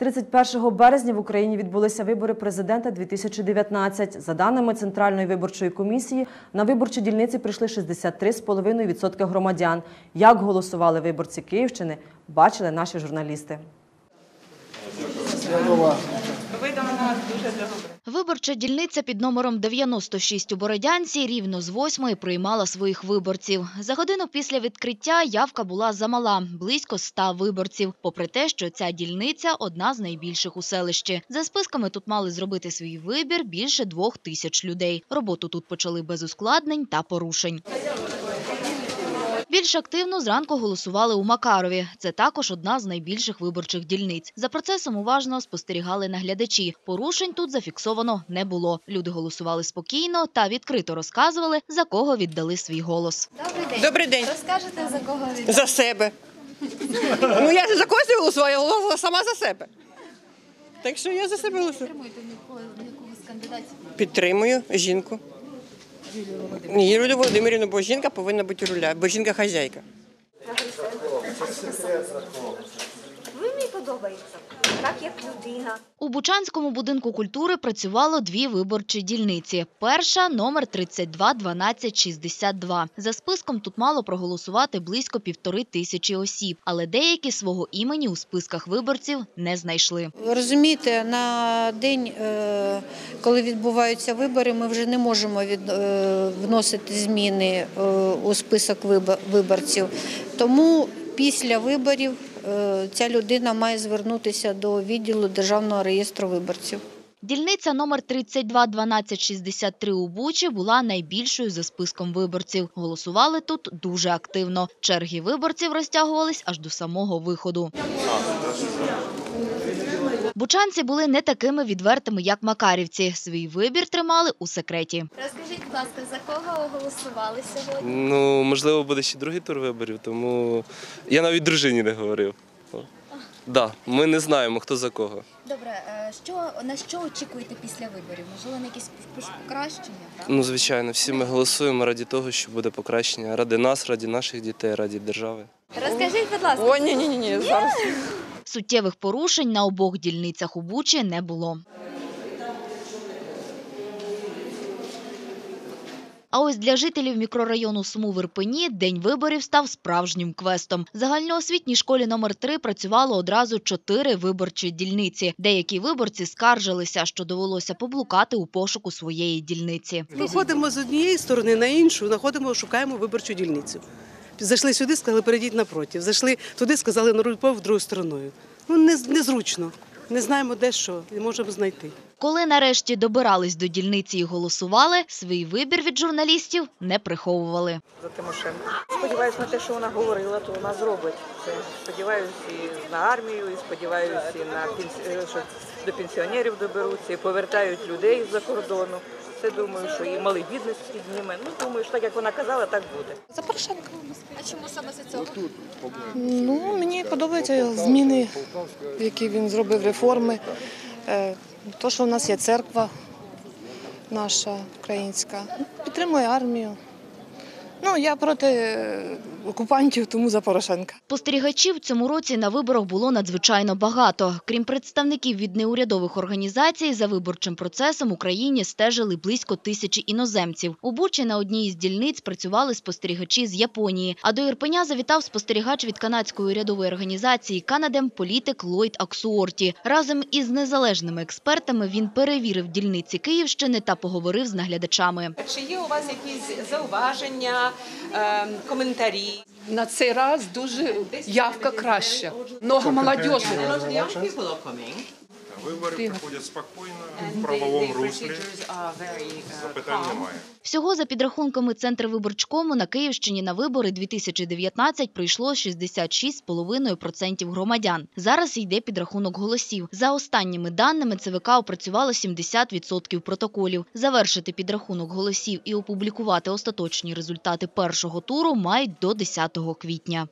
31 березня в Україні відбулися вибори президента 2019. За даними Центральної виборчої комісії, на виборчі дільниці прийшли 63,5% громадян. Як голосували виборці Київщини, бачили наші журналісти. Виборча дільниця під номером 96 у Бородянці рівно з восьмої приймала своїх виборців. За годину після відкриття явка була замала – близько 100 виборців. Попри те, що ця дільниця – одна з найбільших у селищі. За списками тут мали зробити свій вибір більше двох тисяч людей. Роботу тут почали без ускладнень та порушень. Більш активно зранку голосували у Макарові. Це також одна з найбільших виборчих дільниць. За процесом уважно спостерігали наглядачі. Порушень тут зафіксовано не було. Люди голосували спокійно та відкрито розказували, за кого віддали свій голос. Добрий день. Добрий день. Розкажете, за кого ви За себе. Ну я ж за когось не голосувала, я голосувала сама за себе. Так що я за себе голосую. підтримуєте нікого з кандидатів? Підтримую жінку. Юлію Володимирівну, бо жінка повинна бути руля, бо жінка хазяйка. Ви мені подобається, так як людина. У Бучанському будинку культури працювало дві виборчі дільниці. Перша – номер 321262. За списком тут мало проголосувати близько півтори тисячі осіб, але деякі свого імені у списках виборців не знайшли. Ви розумієте, на день, е, коли відбуваються вибори, ми вже не можемо від, е, вносити зміни е, у список вибо- виборців. Тому після виборів ця людина має звернутися до відділу Державного реєстру виборців. Дільниця номер 321263 у Бучі була найбільшою за списком виборців. Голосували тут дуже активно. Черги виборців розтягувались аж до самого виходу. Бучанці були не такими відвертими, як макарівці. Свій вибір тримали у секреті. Розкажіть, будь ласка, за кого голосували сьогодні? Ну, можливо, буде ще другий тур виборів, тому я навіть дружині не говорив. Да, ми не знаємо, хто за кого. Добре, е, що, на що очікуєте після виборів? Можливо, на якісь покращення? Так? Ну, звичайно, всі ми голосуємо раді того, що буде покращення. Ради нас, раді наших дітей, раді держави. Розкажіть, будь ласка, О, ні, ні, ні, ні, зараз. Суттєвих порушень на обох дільницях у Бучі не було. А ось для жителів мікрорайону Сму в день виборів став справжнім квестом. В загальноосвітній школі номер 3 працювало одразу чотири виборчі дільниці. Деякі виборці скаржилися, що довелося поблукати у пошуку своєї дільниці. Ми ходимо з однієї сторони на іншу, знаходимо, шукаємо виборчу дільницю. Зайшли сюди, сказали, перейдіть напроти. Зайшли туди, сказали, на рульпов другою стороною. Ну, не, незручно. Не знаємо, де що, не можемо знайти. Коли нарешті добирались до дільниці і голосували, свій вибір від журналістів не приховували. за Тимошенко. Сподіваюсь на те, що вона говорила, то вона зробить. Це сподіваюся і на армію, і сподіваюся і на пенсі... що до пенсіонерів доберуться, і повертають людей з-за кордону. Це думаю, що і малий бізнес підніме. Ну думаю, що так як вона казала, так буде. За Порошенка. а чому саме за цього? Ну, мені подобаються зміни, які він зробив, реформи. То, що в нас є церква наша українська. Підтримує армію. Ну, я проти окупантів, тому за Порошенка. Спостерігачів в цьому році на виборах було надзвичайно багато. Крім представників від неурядових організацій, за виборчим процесом Україні стежили близько тисячі іноземців. У Бучі на одній із дільниць працювали спостерігачі з Японії. А до Ірпеня завітав спостерігач від канадської урядової організації Канадем політик Ллойд Аксуорті. Разом із незалежними експертами він перевірив дільниці Київщини та поговорив з наглядачами. Чи є у вас якісь зауваження, е, коментарі? На цей раз дуже явка краща. Много молодежі. Вибори проходять спокійно, в правовому руслі. Запитань немає. Всього за підрахунками Центру виборчкому на Київщині на вибори 2019 прийшло 66,5% громадян. Зараз йде підрахунок голосів. За останніми даними ЦВК опрацювало 70% протоколів. Завершити підрахунок голосів і опублікувати остаточні результати першого туру мають до 10 квітня.